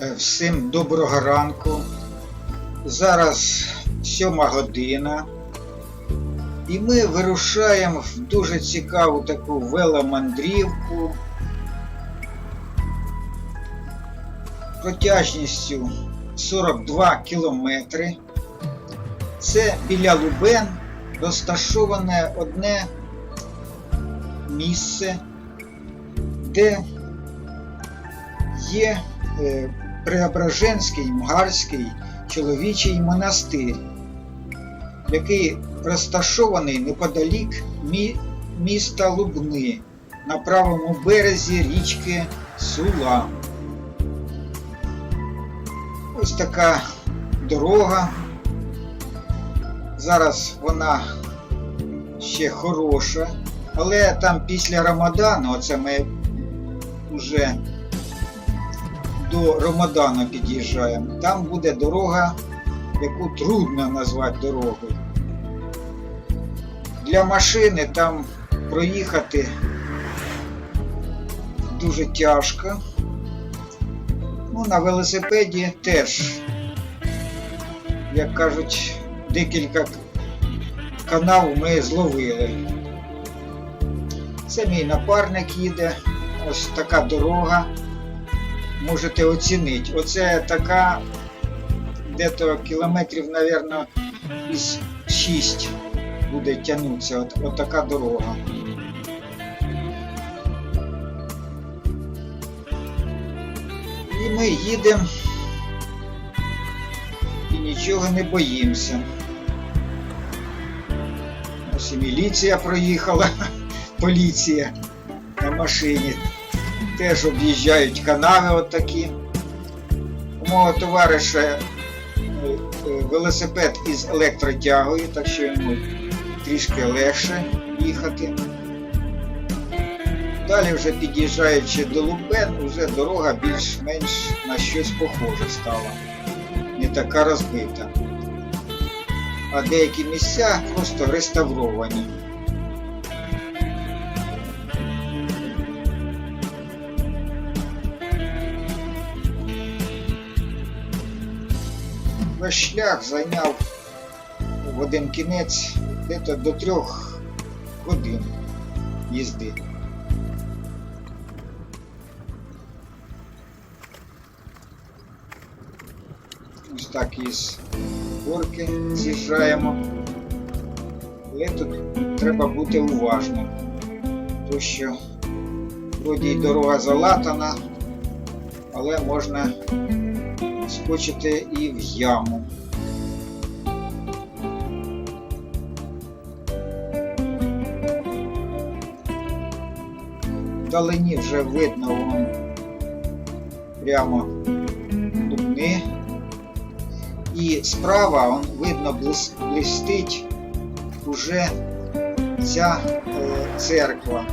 Е, Всім доброго ранку. Зараз сьома година. І ми вирушаємо в дуже цікаву таку веломандрівку протяжністю 42 кілометри. Це біля Лубен розташоване одне місце, де є е, Преображенський Мгарський чоловічий монастир, який розташований неподалік мі- міста Лубни на правому березі річки Сула. Ось така дорога. Зараз вона ще хороша, але там після Рамадану, оце ми вже до Рамадану під'їжджаємо, там буде дорога, яку трудно назвати дорогою. Для машини там проїхати дуже тяжко. Ну, на велосипеді теж, як кажуть, декілька канав ми зловили. Це мій напарник їде, ось така дорога можете оцінити. Оце така де-то кілометрів, напевно, із 6 буде тягнутися. От, от така дорога. І ми їдемо і нічого не боїмося. Ось і міліція проїхала, поліція на машині теж об'їжджають канави отакі. У мого товариша е, е, велосипед із електротягою, так що йому трішки легше їхати. Далі вже під'їжджаючи до Лубен, вже дорога більш-менш на щось похоже стала. Не така розбита. А деякі місця просто реставровані. Весь шлях зайняв в один кінець десь до трьох годин їзди. Ось так із горки з'їжджаємо. Але тут треба бути уважним, тому що вроді дорога залатана, але можна скочити і в яму. Вдалині вже видно вон прямо дубни. І справа вон, видно блистить уже ця е, церква,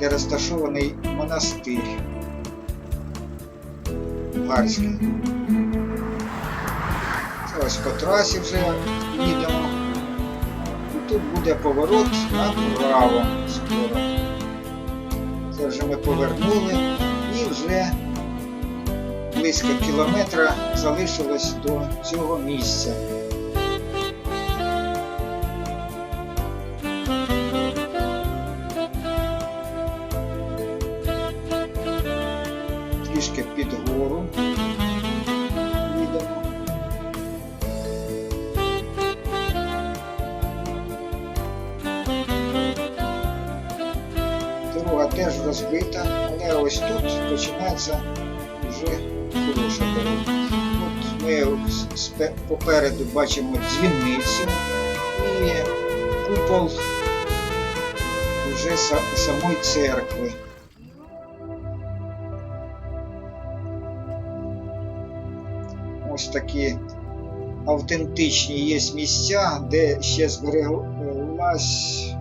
де розташований монастир Гарський. Ось по трасі вже їдемо. І тут буде поворот направо скоро. Це вже ми повернули і вже близько кілометра залишилось до цього місця. Теж розбита, але ось тут починається вже хороша дорога. От ми попереду бачимо дзвіницю і купол вже самої церкви. Ось такі автентичні є місця, де ще збереглась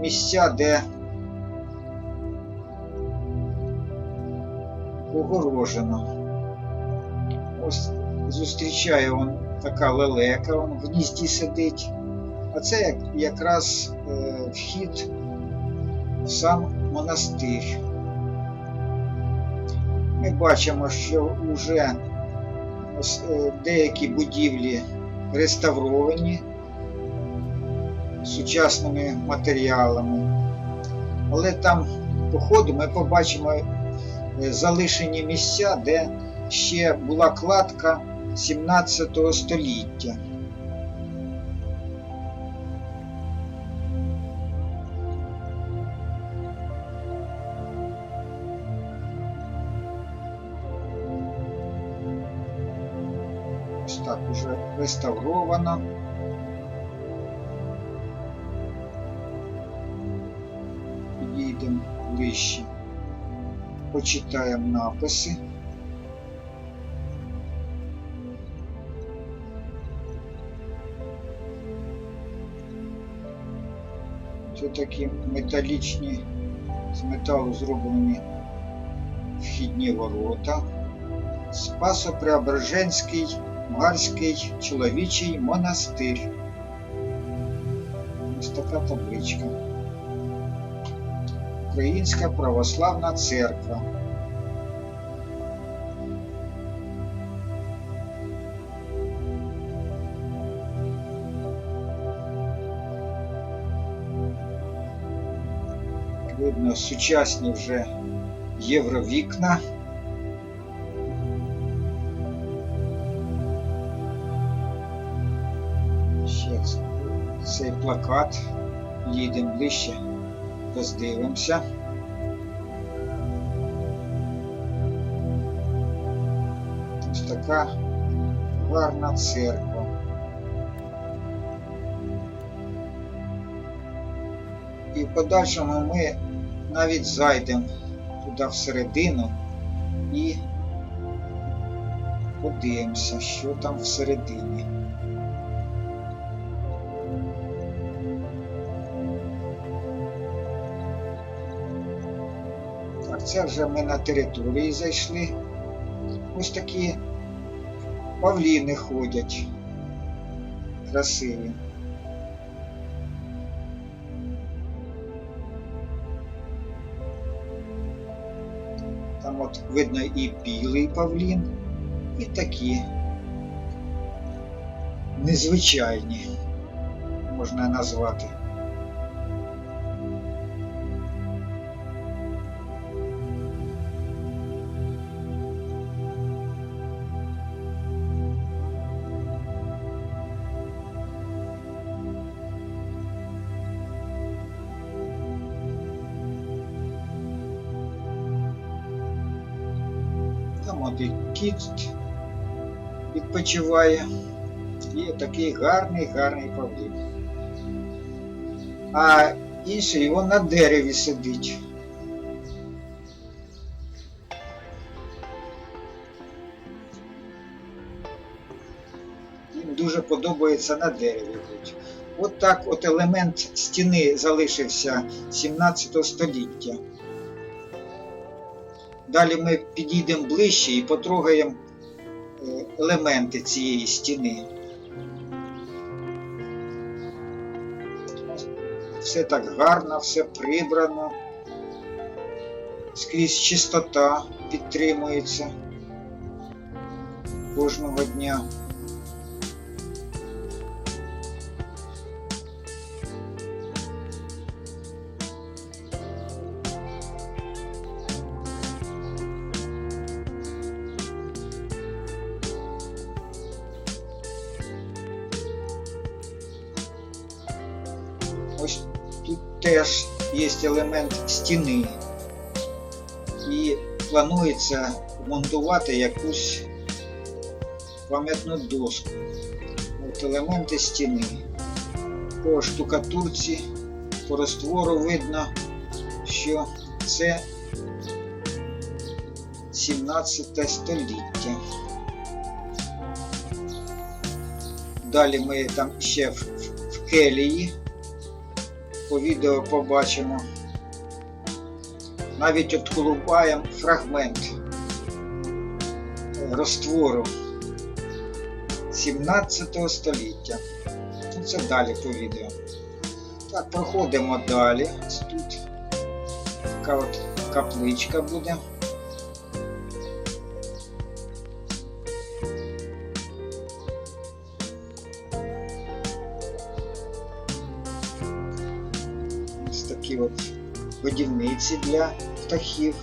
місця, де огорожено. Ось зустрічає он така лелека, он в гнізді сидить. А це якраз е, вхід в сам монастир. Ми бачимо, що вже е, деякі будівлі реставровані сучасними матеріалами. Але там по ходу ми побачимо е, залишені місця, де ще була кладка 17 століття. Ось так уже реставровано. Ближче. Почитаємо написи. Це такі металічні, з металу зроблені вхідні ворота. Спасо-Преображенський Марський чоловічий монастир. Ось така табличка. Українська православна церква. Видно сучасні вже євровікна. Ще цей плакат. Їдемо ближче, роздивимося. Ось така гарна церква. І в подальшому ми навіть зайдемо туди всередину і подивимося, що там всередині. Це вже ми на території зайшли. Ось такі павліни ходять. Красиві. Там от видно і білий павлін, і такі незвичайні, можна назвати. Кіт відпочиває. І такий гарний, гарний павлін. А інший його на дереві сидить. Їм дуже подобається на дереві. От так от елемент стіни залишився 17 століття. Далі ми підійдемо ближче і потрогаємо е, елементи цієї стіни. Все так гарно, все прибрано. Скрізь чистота підтримується кожного дня. Є елемент стіни. І планується вмонтувати якусь пам'ятну доску. От елементи стіни. По штукатурці, по розтвору видно, що це 17 століття. Далі ми там ще в келії по відео побачимо. Навіть отколупаємо фрагмент розтвору 17 століття. Ну, Це далі по відео. Так, проходимо далі. Тут така от капличка буде. Годівниці для птахів.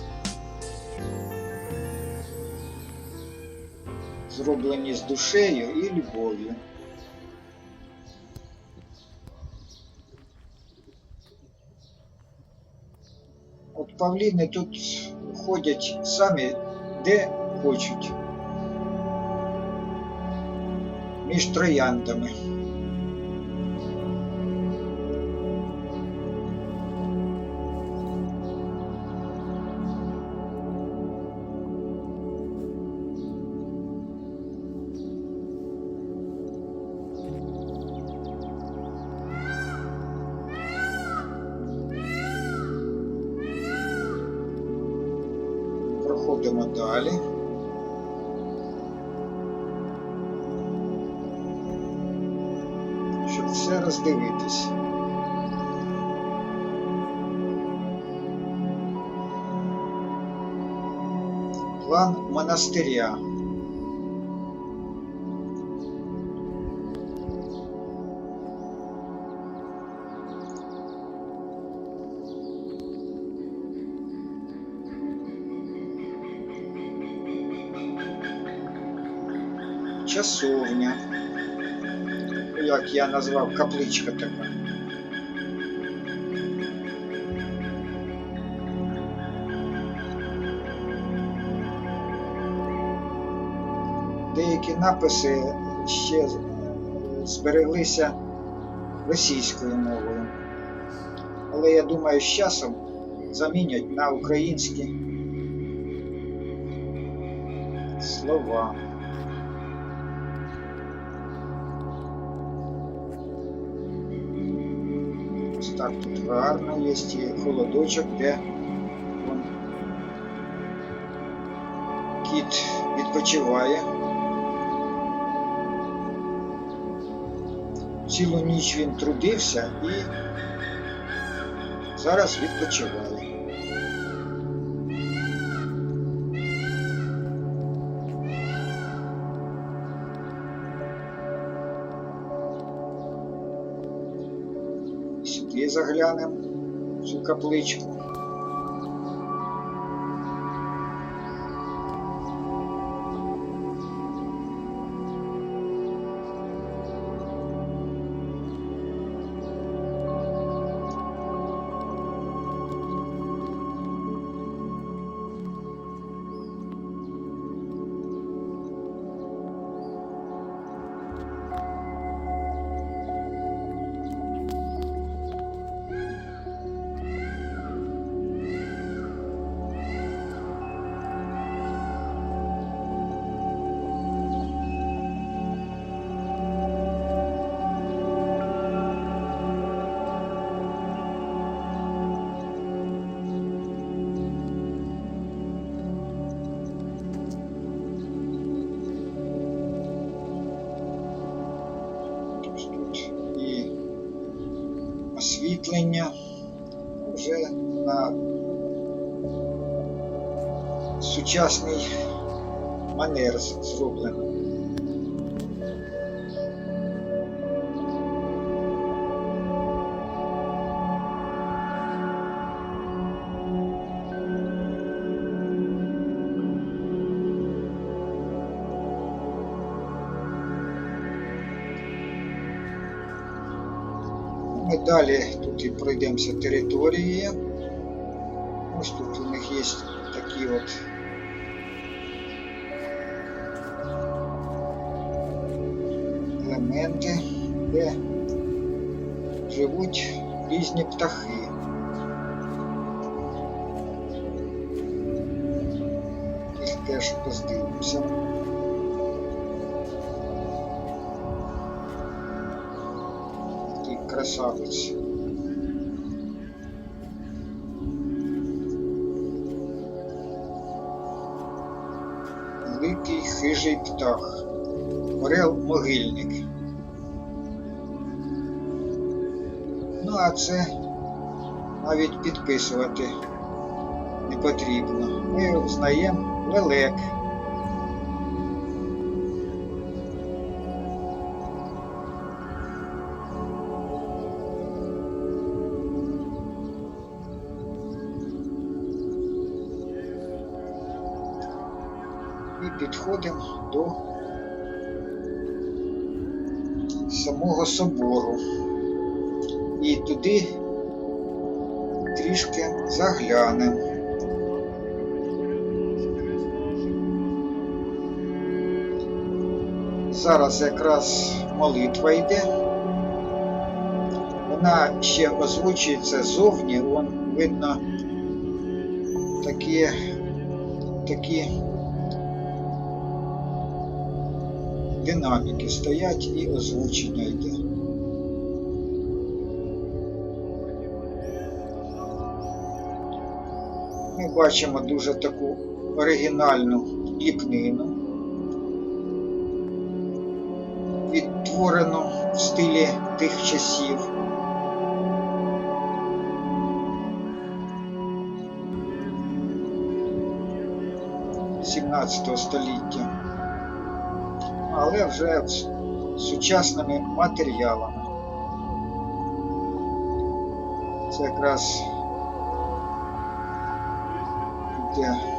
Зроблені з душею і любов'ю. От павліни тут ходять самі де хочуть. Між трояндами. Проходимо далі. Щоб все роздивитись. План монастиря. Я назвав, капличка така. Деякі написи ще збереглися російською мовою. Але я думаю, з часом замінять на українські слова. Так тут гарно є і холодочок, де вон, кіт відпочиває. Цілу ніч він трудився і зараз відпочиває. Сюди заглянемо в цю капличку. Сучасний манер зроблено. Ми далі тут і пройдемося територією. Ось тут у них є такі от елементи, де живуть різні птахи. Їх теж роздивимося. Такий красавець. Великий хижий птах. Орел могильник. а це навіть підписувати не потрібно. Ми знаємо велик. І підходимо до самого собору. І туди трішки заглянемо. Зараз якраз молитва йде. Вона ще озвучується зовні, вон видно такі, такі динаміки стоять і озвучення йде. Ми бачимо дуже таку оригінальну ліпнину, відтворену в стилі тих часів. XVII століття, але вже з сучасними матеріалами. Це якраз де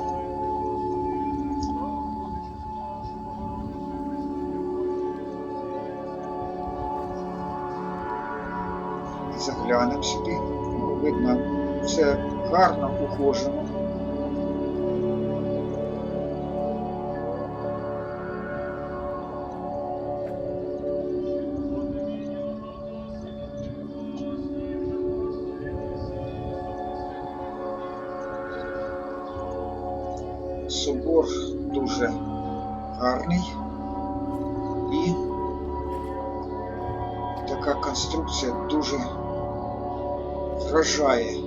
заглянемо сюди. Ну, Видно, все гарно ухожено. Гарний і така конструкція дуже вражає.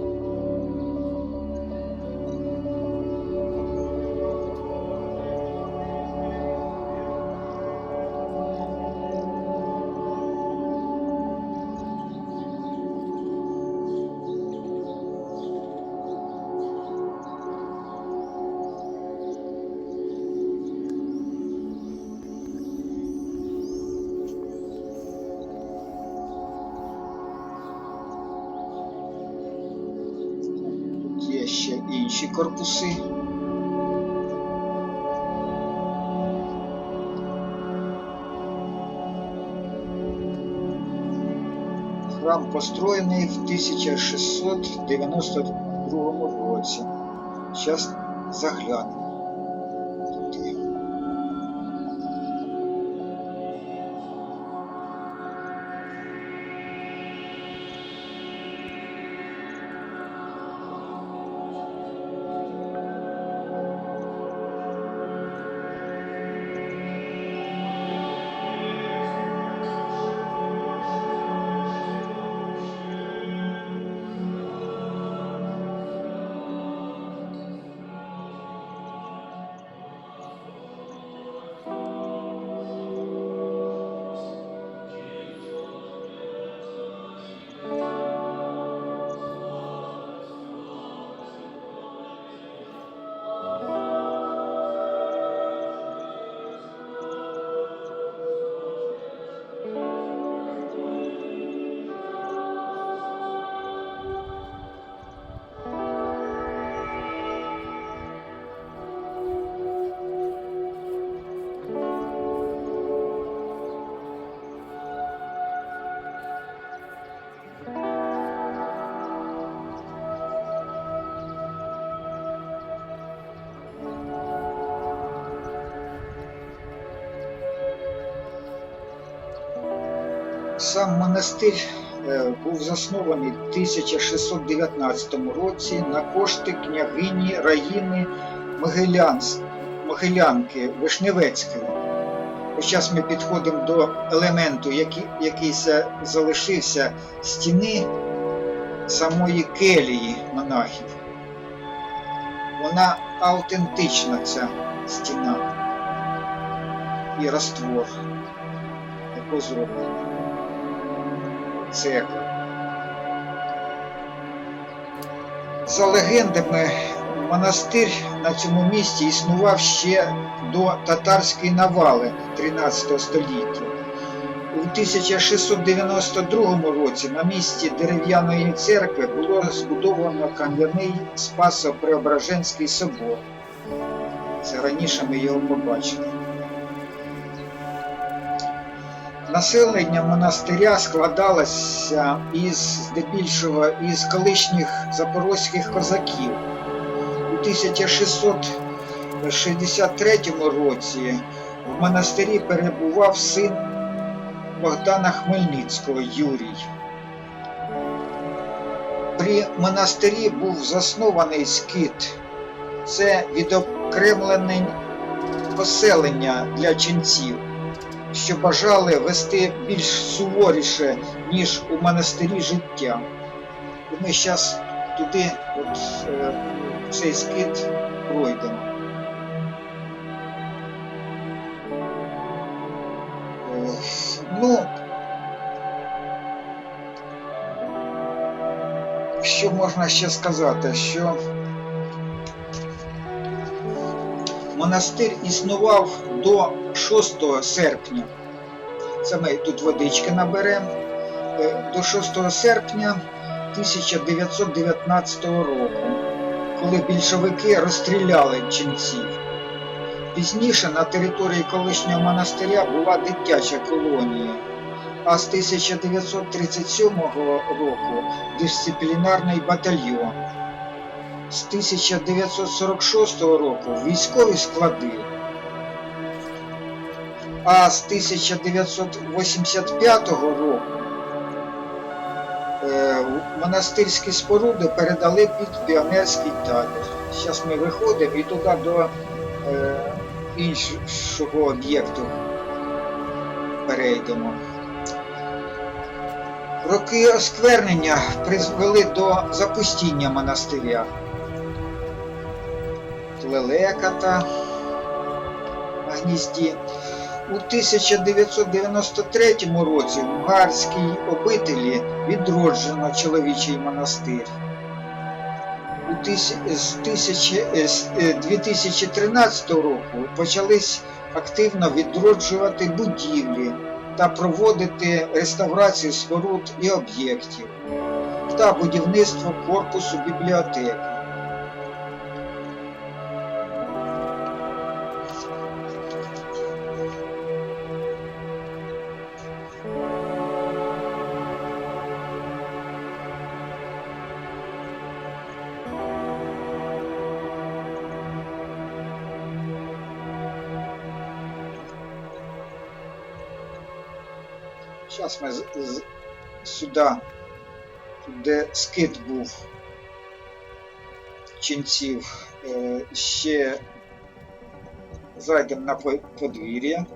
Інші корпуси. Храм построєний в 1692 році. Зараз заглянемо. Сам монастир е, був заснований в 1619 році на кошти княгині Раїни Могилянки Вишневецької. Зараз ми підходимо до елементу, який, який залишився стіни самої келії монахів. Вона автентична, ця стіна і раствор, який зроблений церкви. За легендами, монастир на цьому місці існував ще до татарської навали 13 століття. У 1692 році на місці дерев'яної церкви було збудовано кам'яний Спасо-Преображенський собор. Це раніше ми його побачили. Населення монастиря складалося із здебільшого із колишніх запорозьких козаків. У 1663 році в монастирі перебував син Богдана Хмельницького Юрій. При монастирі був заснований скит. Це відокремлене поселення для ченців, що бажали вести більш суворіше, ніж у монастирі життя. І ми зараз туди, от, е, цей скит, пройдемо. Е, Ну, що можна ще сказати? Що монастир існував до 6 серпня. Це ми тут водички наберемо. Е, До 6 серпня 1919 року, коли більшовики розстріляли ченців. Пізніше на території колишнього монастиря була дитяча колонія, а з 1937 року дисциплінарний батальйон. З 1946 року військові склади, а з 1985 року е, монастирські споруди передали під піонерський табір. Зараз ми виходимо і туди до е, іншого об'єкту перейдемо. Роки осквернення призвели до запустіння монастиря. Лелеката на гнізді. У 1993 році в Гарській обителі відроджено чоловічий монастир. З тисячі- е, з, 2013 року почались активно відроджувати будівлі та проводити реставрацію споруд і об'єктів та будівництво корпусу бібліотеки. Сюди, де скит був ченців, е, ще зайдемо на по- подвір'я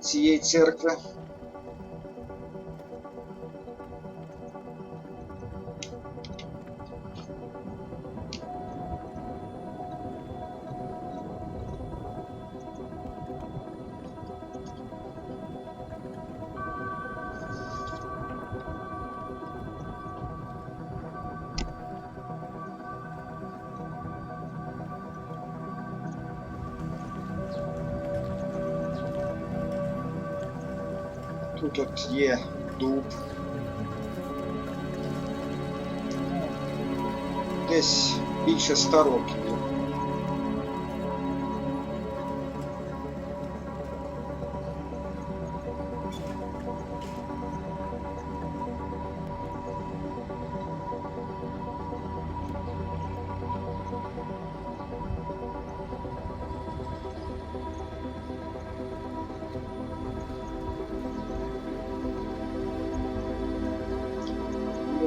цієї церкви. Тут от є дуб. Десь більше ста років.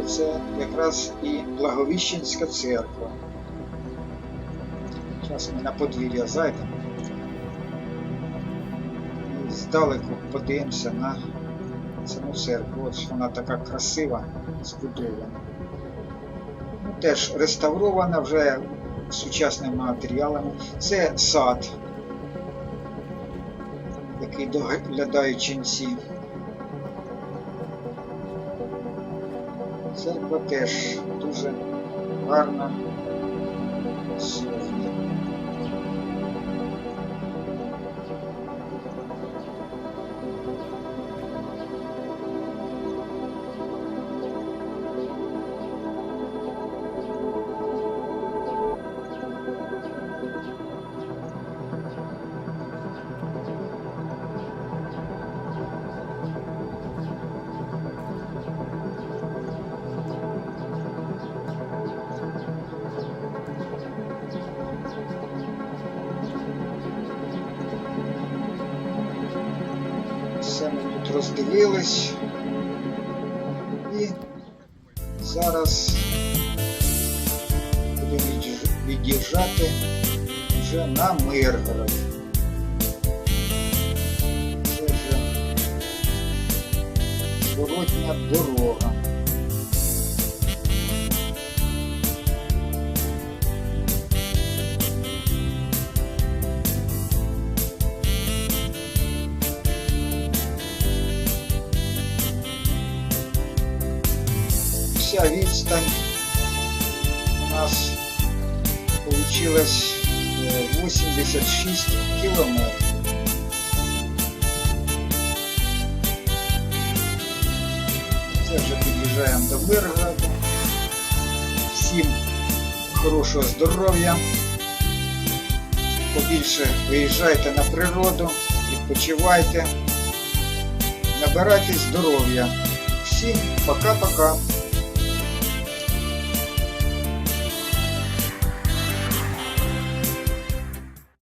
Це якраз і Благовіщенська церква. Зараз ми на подвір'я зайдемо. І здалеку подивимося на саму церкву. Ось вона така красива, збудована. Теж реставрована вже сучасними матеріалами. Це сад, який доглядають ченці. Церква теж дуже гарна тут 86 километров. Це вже під'їжджаємо до Миргорода. Всім хорошого здоров'я. Побільше виїжджайте на природу, відпочивайте, набирайте здоров'я. Всім пока-пока.